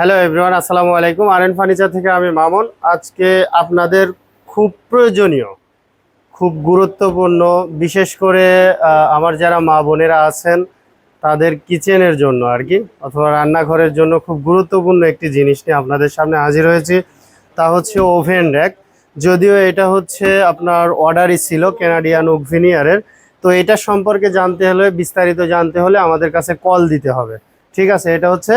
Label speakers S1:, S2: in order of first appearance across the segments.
S1: Hello everyone আসসালামু আলাইকুম। R furniture থেকে আমি মামুন। আজকে আপনাদের খুব প্রয়োজনীয়, খুব গুরুত্বপূর্ণ, বিশেষ করে আমার যারা মা বোনেরা আছেন, তাদের কিচেনের জন্য আর কি, অথবা রান্নাঘরের জন্য খুব গুরুত্বপূর্ণ একটি জিনিস নিয়ে আপনাদের সামনে হাজির হয়েছি। তা হচ্ছে ওভেন র্যাক। যদিও এটা হচ্ছে আপনার অর্ডারই ছিল কেনাডিয়ান ওভেনিয়ারের তো এটা সম্পর্কে জানতে হলে, বিস্তারিত জানতে হলে আমাদের কাছে কল দিতে হবে। ঠিক আছে, এটা হচ্ছে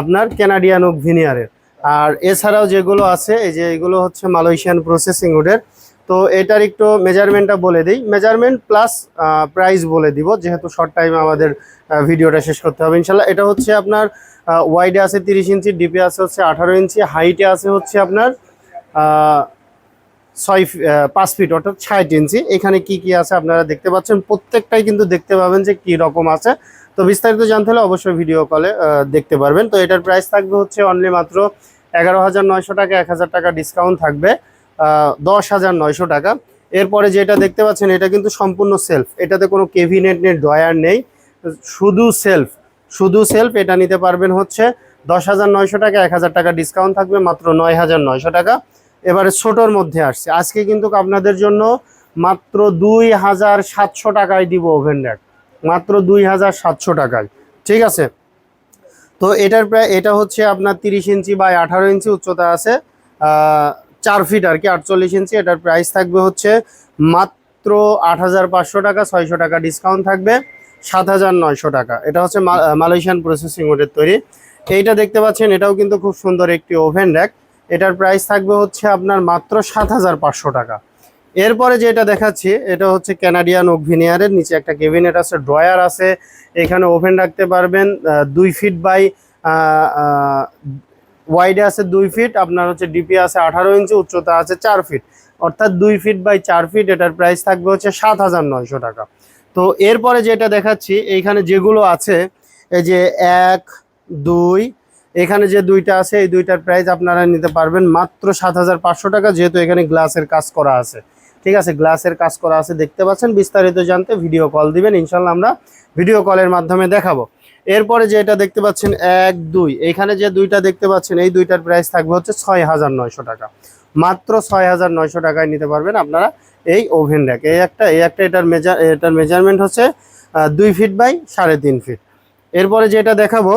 S1: আপনার ক্যানাডিয়ান ওক ভিনিয়ারের আর এছাড়াও যেগুলো আছে, এই যে এগুলো হচ্ছে মালয়েশিয়ান প্রসেসিং উডের তো এটার একটু মেজারমেন্টটা বলে দিই। মেজারমেন্ট প্লাস প্রাইস বলে দিব, যেহেতু শর্ট টাইমে আমাদের ভিডিওটা শেষ করতে হবে। ইনশাল্লাহ এটা হচ্ছে আপনার ওয়াইডে আছে তিরিশ ইঞ্চি ডিপে আছে হচ্ছে আঠারো ইঞ্চি হাইটে আছে হচ্ছে আপনার ছয় পাঁচ ফিট অর্থাৎ ষাট ইঞ্চি। এখানে কি কি আছে আপনারা দেখতে পাচ্ছেন? প্রত্যেকটাই কিন্তু দেখতে পাবেন যে কি রকম আছে। তো বিস্তারিত জানতে হলে অবশ্যই ভিডিও কলে দেখতে পারবেন। তো এটার প্রাইস থাকবে হচ্ছে অনলি মাত্র এগারো হাজার নয়শো টাকা, এক হাজার টাকা ডিসকাউন্ট থাকবে। দশ হাজার নয়শো টাকা। এরপরে যেটা দেখতে পাচ্ছেন, এটা কিন্তু সম্পূর্ণ সেলফ এটাতে কোনো কেভিনেট নেই ড্রয়ার নেই। শুধু সেলফ শুধু সেলফ এটা নিতে পারবেন হচ্ছে দশ হাজার নয়শো টাকা, এক হাজার টাকা ডিসকাউন্ট থাকবে মাত্র নয় হাজার নয়শো টাকা। এবারে ছোটোর মধ্যে আসছে। আজকে কিন্তু আপনাদের জন্য মাত্র দুই হাজার সাতশো টাকায় দিব ওভেন র্যাক। মাত্র দুই হাজার সাতশো টাকায়। ঠিক আছে? তো এটার প্রায়, এটা হচ্ছে আপনার তিরিশ ইঞ্চি বাই আঠারো ইঞ্চি উচ্চতা আছে। চার ফিট আর কি, আটচল্লিশ ইঞ্চি। এটার প্রাইস থাকবে হচ্ছে মাত্র আট হাজার পাঁচশো টাকা, ছয়শো টাকা ডিসকাউন্ট থাকবে, সাত হাজার নয়শো টাকা। এটা হচ্ছে মালয়েশিয়ান প্রসেসিং ওডের তৈরি। এইটা দেখতে পাচ্ছেন, এটাও কিন্তু খুব সুন্দর একটি ওভেন র্যাক। এটার প্রাইস থাকবে হচ্ছে আপনার মাত্র সাত হাজার পাঁচশো টাকা। এরপরে যেটা দেখাচ্ছি, এটা হচ্ছে ক্যানাডিয়ান ওক ভিনিয়ারের নিচে একটা কেবিনেট আছে ড্রয়ার আছে। এখানে ওভেন রাখতে পারবেন দুই ফিট বাই ওয়াইডে আছে দুই ফিট আপনার হচ্ছে ডিপি আছে আঠারো ইঞ্চি উচ্চতা আছে চার ফিট অর্থাৎ দুই ফিট বাই চার ফিট এটার প্রাইস থাকবে হচ্ছে সাত হাজার নয়শো টাকা। তো এরপরে যেটা দেখাচ্ছি, এইখানে যেগুলো আছে, এই যে এক, দুই এখানে যে দুইটা আছে, এই দুইটার প্রাইস আপনারা নিতে পারবেন মাত্র সাত হাজার পাঁচশো টাকা, যেহেতু এখানে গ্লাসের কাজ করা আছে। ঠিক আছে গ্লাসের কাজ করা আছে, দেখতে পাচ্ছেন, বিস্তারিত জানতে ভিডিও কল দিবেন ইনশাল্লাহ আমরা ভিডিও কলের মাধ্যমে দেখাবো। এরপরে যে এটা দেখতে পাচ্ছেন, এক, দুই, এখানে যে দুইটা দেখতে পাচ্ছেন, এই দুইটার প্রাইস থাকবে হচ্ছে ছয় হাজার নয়শো টাকা। মাত্র ছয় হাজার নয়শো টাকায় নিতে পারবেন আপনারা এই ওভেন র্যাক এই একটা এই একটা এটার মেজার এটার মেজারমেন্ট হচ্ছে দুই ফিট বাই সাড়ে তিন ফিট এরপরে যেটা দেখাবো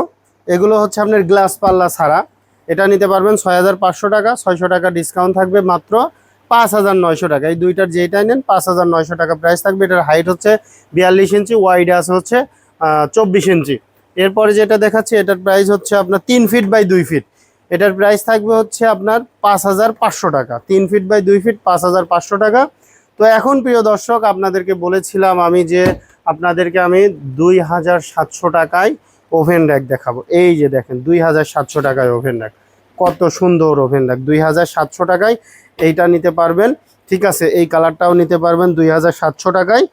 S1: এগুলো হচ্ছে আপনার গ্লাস পাল্লা ছাড়া। এটা নিতে পারবেন ছয় হাজার পাঁচশো টাকা, ছয়শো টাকা ডিসকাউন্ট থাকবে মাত্র পাঁচ হাজার নয়শো টাকা। এই দুইটার যেটাই নেন, পাঁচ হাজার নয়শো টাকা প্রাইস থাকবে। এটার হাইট হচ্ছে বিয়াল্লিশ ইঞ্চি ওয়াইড আছে হচ্ছে চব্বিশ ইঞ্চি এরপরে যেটা দেখাচ্ছি, এটার প্রাইস হচ্ছে আপনার তিন ফিট বাই দুই ফিট এটার প্রাইস থাকবে হচ্ছে আপনার পাঁচ হাজার পাঁচশো টাকা। তিন ফিট বাই দুই ফিট পাঁচ হাজার পাঁচশো টাকা। তো এখন প্রিয় দর্শক, আপনাদেরকে বলেছিলাম আমি যে আপনাদেরকে আমি দুই হাজার সাতশো টাকায় ওভেন র্যাক দেখাবো। এই যে দেখেন, দুই হাজার সাতশো টাকায় ওভেন র্যাক কত সুন্দর ওভেন র্যাক দুই হাজার সাতশো টাকায় এইটা নিতে পারবেন। ঠিক আছে, এই কালারটাও নিতে পারবেন দুই হাজার সাতশো টাকায়।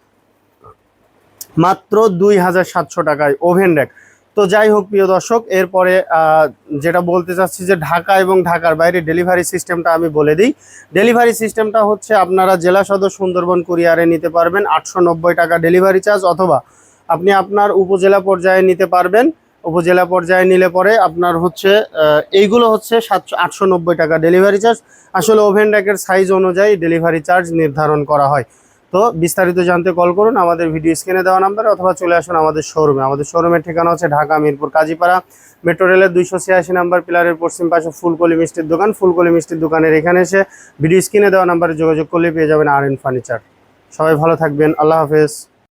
S1: মাত্র দুই হাজার সাতশো টাকায় ওভেন র্যাক তো যাই হোক, প্রিয় দর্শক, এরপরে যেটা বলতে চাচ্ছি যে ঢাকা এবং ঢাকার বাইরে ডেলিভারি সিস্টেমটা আমি বলে দিই। ডেলিভারি সিস্টেমটা হচ্ছে আপনারা জেলা সদর সুন্দরবন কুরিয়ারে নিতে পারবেন। আটশো নব্বই টাকা ডেলিভারি চার্জ অথবা আপনি আপনার উপজেলা পর্যায়ে নিতে পারবেন। উপজেলা পর্যায়ে নিলে পরে আপনার হচ্ছে এইগুলো হচ্ছে সাতশো আটশো নব্বই টাকা ডেলিভারি চার্জ আসলে ওভেন র্যাকের সাইজ অনুযায়ী ডেলিভারি চার্জ নির্ধারণ করা হয়। তো বিস্তারিত জানতে কল করুন, আমাদের ভিডিও স্ক্রিনে দেওয়া নাম্বারে অথবা চলে আসুন আমাদের শোরুমে আমাদের শোরুমের ঠিকানা হচ্ছে ঢাকা, মিরপুর, কাজীপাড়া। মেট্রো রেলের দুইশো ছিয়াশি নাম্বার পিলারের পশ্চিম পাশে ফুলকলি মিষ্টির দোকান। ফুলকলি মিষ্টির দোকানের এখানে এসে ভিডিও স্ক্রিনে দেওয়া নাম্বারে যোগাযোগ করলে পেয়ে যাবেন আর ফার্নিচার সবাই ভালো থাকবেন। আল্লাহ হাফেজ।